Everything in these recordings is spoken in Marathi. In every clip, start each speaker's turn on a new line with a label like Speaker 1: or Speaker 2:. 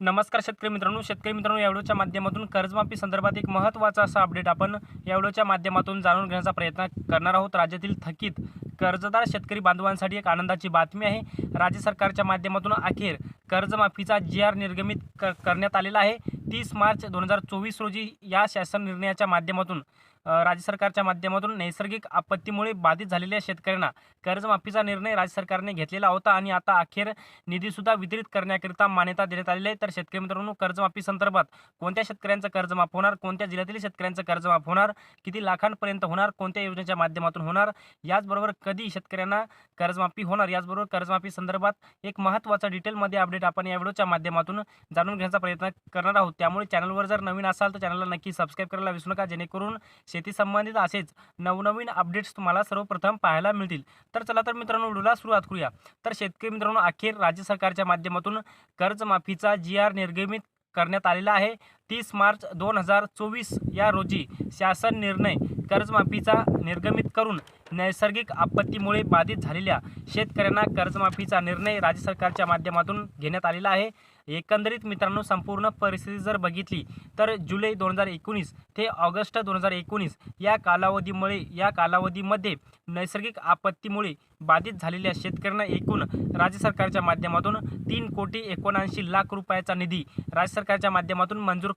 Speaker 1: नमस्कार शेतकरी मित्रांनो. शेतकरी मित्रांनो या व्हिडिओच्या माध्यमातून कर्जमाफी संदर्भात एक महत्त्वाचा असा अपडेट आपण या व्हिडिओच्या माध्यमातून जाणून घेण्याचा प्रयत्न करणार आहोत. राज्यातील थकीत कर्जदार शेतकरी बांधवांसाठी एक आनंदाची बातमी आहे. राज्य सरकारच्या माध्यमातून अखेर कर्जमाफीचा जी आर निर्गमित क करण्यात आलेला आहे. तीस मार्च दोन हजार चोवीस रोजी या शासन निर्णयाच्या माध्यमातून राज्य सरकारच्या माध्यमातून नैसर्गिक आपत्तीमुळे बाधित झालेल्या शेतकऱ्यांना कर्जमाफीचा निर्णय राज्य सरकारने घेतलेला होता आणि आता अखेर निधीसुद्धा वितरित करण्याकरिता मान्यता देण्यात आलेली आहे. तर शेतकरी मित्रांनो कर्जमाफी संदर्भात कोणत्या शेतकऱ्यांचं कर्जमाफ होणार? कोणत्या जिल्ह्यातील शेतकऱ्यांचं कर्जमाफ होणार? किती लाखांपर्यंत होणार? कोणत्या योजनेच्या माध्यमातून होणार? याचबरोबर कधी शेतकऱ्यांना कर्जमाफी होणार? याचबरोबर कर्जमाफी संदर्भात एक महत्त्वाचा डिटेलमध्ये अपडेट आपण या व्हिडिओच्या माध्यमातून जाणून घेण्याचा प्रयत्न करणार आहोत. त्यामुळे चॅनलवर जर नवीन असाल तर चॅनलला नक्की सबस्क्राईब करायला विसरू नका. जेणेकरून शेती संबंधित असेच नवनवीन अपडेट्स तुम्हाला सर्वप्रथम पाहायला मिळतील. तर चला तर मित्रांनो व्हिडिओला सुरुवात करूया. तर शेतकरी मित्रांनो अखेर राज्य सरकारच्या माध्यमातून कर्जमाफीचा जी आर निर्गमित करण्यात आलेला आहे. तीस मार्च दोन हजार चोवीस या रोजी शासन निर्णय कर्जमाफीचा निर्गमित करून नैसर्गिक आपत्तीमुळे बाधित झालेल्या शेतकऱ्यांना कर्जमाफीचा निर्णय राज्य सरकारच्या माध्यमातून घेण्यात आलेला आहे. एकंदरीत मित्रांनो संपूर्ण परिस्थिती जर बघितली तर जुलै दोन हजार एकोणीस ते ऑगस्ट दोन हजार एकोणीस या कालावधीमुळे या कालावधीमध्ये नैसर्गिक आपत्तीमुळे बाधित झालेल्या शेतकऱ्यांना एकूण राज्य सरकारच्या माध्यमातून तीन कोटी एकोणऐंशी लाख रुपयाचा निधी राज्य सरकारच्या माध्यमातून मंजूर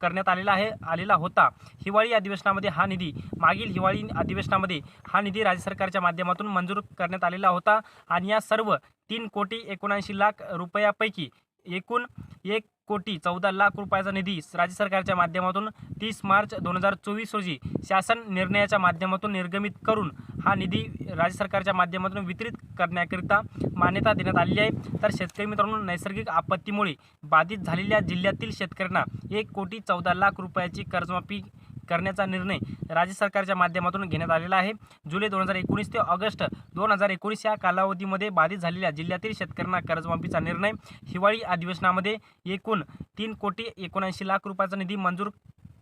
Speaker 1: करण्यात आलेला आहे आलेला होता. हिवाळी अधिवेशनामध्ये हा निधी मागील हिवाळी अधिवेशनामध्ये हा निधी राज्य सरकारच्या माध्यमातून मंजूर करण्यात आलेला होता आणि या सर्व तीन कोटी एकोणऐंशी लाख रुपयापैकी एकूण एक कोटी चौदा लाख रुपयाचा निधी राज्य सरकारच्या माध्यमातून तीस मार्च दोन हजार चोवीस रोजी शासन निर्णयाच्या माध्यमातून निर्गमित करून हा निधी राज्य सरकारच्या माध्यमातून वितरित करण्याकरिता मान्यता देण्यात आलेली आहे. तर शेतकरी मित्रांनो नैसर्गिक आपत्तीमुळे बाधित झालेल्या जिल्ह्यातील शेतकऱ्यांना एक कोटी चौदा लाख रुपयाची कर्जमाफी करण्याचा निर्णय राज्य सरकारच्या माध्यमातून घेण्यात आलेला आहे. जुलै दोन हजार एकोणीस ते ऑगस्ट दोन हजार एकोणीस या कालावधीमध्ये बाधित झालेल्या जिल्ह्यातील शेतकऱ्यांना कर्जमाफीचा निर्णय हिवाळी अधिवेशनामध्ये एकूण तीन कोटी एकोणऐंशी लाख रुपयाचा निधी मंजूर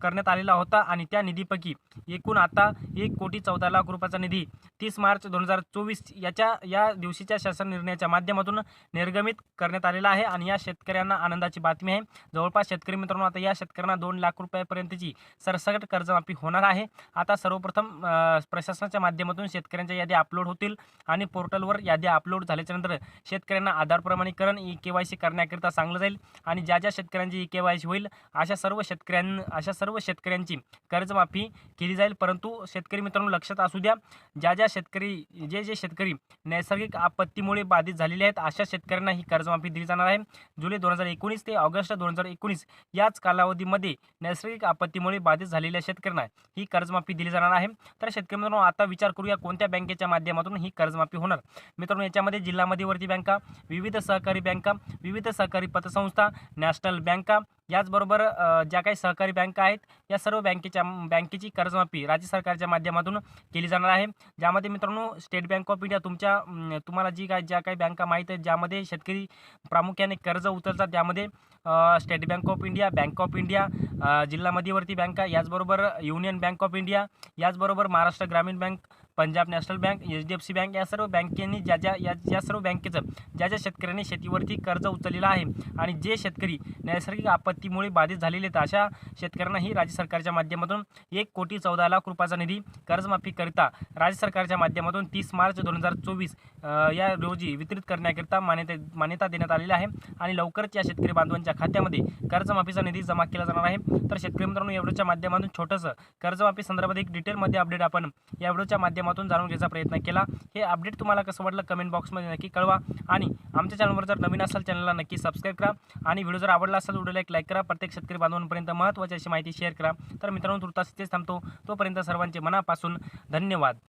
Speaker 1: करण्यात आलेला होता आणि त्या निधीपैकी एकूण आता एक कोटी चौदा लाख रुपयाचा निधी तीस मार्च दोन हजार चोवीस याच्या या दिवशीच्या शासन निर्णयाच्या माध्यमातून निर्गमित करण्यात आलेला आहे आणि या शेतकऱ्यांना आनंदाची बातमी आहे. जवळपास शेतकरी मित्रांनो आता या शेतकऱ्यांना दोन लाख रुपयापर्यंतची सरसकट कर्जमाफी होणार आहे. आता सर्वप्रथम प्रशासनाच्या माध्यमातून शेतकऱ्यांच्या याद्या अपलोड होतील आणि पोर्टलवर याद्या अपलोड झाल्याच्यानंतर शेतकऱ्यांना आधार प्रमाणीकरण ई के वाय सी करण्याकरिता सांगलं जाईल आणि ज्या ज्या शेतकऱ्यांची ई के वाय सी होईल अशा सर्व शेतकऱ्यां अशा सर्व शेतकऱ्यांची कर्जमाफी केली जाईल. परंतु शेतकरी मित्रांनो लक्षात असू द्या ज्या ज्या शेतकरी जे जे शेतकरी नैसर्गिक आपत्तीमुळे बाधित झालेले आहेत अशा शेतकऱ्यांना ही कर्जमाफी दिली जाणार आहे. जुलै दोन हजार एकोणीस ते ऑगस्ट दोन हजार एकोणीस याच कालावधीमध्ये नैसर्गिक आपत्तीमुळे बाधित झालेल्या शेतकऱ्यांना ही कर्जमाफी दिली जाणार आहे. तर शेतकरी मित्रांनो आता विचार करूया कोणत्या बँकेच्या माध्यमातून ही कर्जमाफी होणार. मित्रांनो याच्यामध्ये जिल्हा मध्यवर्ती बँका विविध सहकारी बँका विविध सहकारी पतसंस्था नॅशनल बँका याचबरोबर ज्या काही सहकारी बँका आहेत या सर्व बँकेच्या बँकेची कर्जमाफी राज्य सरकारच्या माध्यमातून केली जाणार आहे. ज्यामध्ये मित्रांनो स्टेट बँक ऑफ इंडिया तुमच्या तुम्हाला जी काय ज्या काही बँका माहीत आहेत ज्यामध्ये शेतकरी प्रामुख्याने कर्ज उचलतात त्यामध्ये State Bank of India Bank of India जिल्हा मध्यवर्ती बँका याचबरोबर युनियन बँक ऑफ इंडिया याचबरोबर Maharashtra Gramin Bank Punjab National Bank H D F C Bank या सर्व बँकेनी ज्या ज्या या या सर्व बँकेचं ज्या ज्या शेतकऱ्यांनी शेतीवरती कर्ज उचललेलं आहे आणि जे शेतकरी नैसर्गिक आपत्तीमुळे बाधित झालेले आहेत अशा शेतकऱ्यांनाही राज्य सरकारच्या माध्यमातून एक कोटी चौदा लाख रुपयाचा निधी कर्जमाफीकरिता राज्य सरकारच्या माध्यमातून तीस मार्च दोन हजार चोवीस या रोजी वितरित करण्याकरिता मान्यता मान्यता देण्यात आलेली आहे आणि लवकरच या शेतकरी बांधवांच्या खात्यामध्ये कर्जमाफीचा निधी जमा केला जाणार आहे. तर शेतकरी मित्रांनो या व्हिडिओच्या माध्यमातून छोटंसं कर्जमाफी संदर्भात एक डिटेलमध्ये अपडेट आपण या व्हिडिओच्या माध्यमातून जाणून घ्यायचा प्रयत्न केला. हे अपडेट तुम्हाला कसं वाटलं कमेंट बॉक्समध्ये नक्की कळवा. आणि आमच्या चॅनलवर जर नवीन असाल चॅनलला नक्की सबस्क्राईब करा. आणि व्हिडिओ जर आवडला असेल व्हिडिओला एक लाईक करा. प्रत्येक शेतकरी बांधवांपर्यंत महत्त्वाची अशी माहिती शेअर करा. तर मित्रांनो तुर्तास इथेच थांबतो. तोपर्यंत सर्वांचे मनापासून धन्यवाद.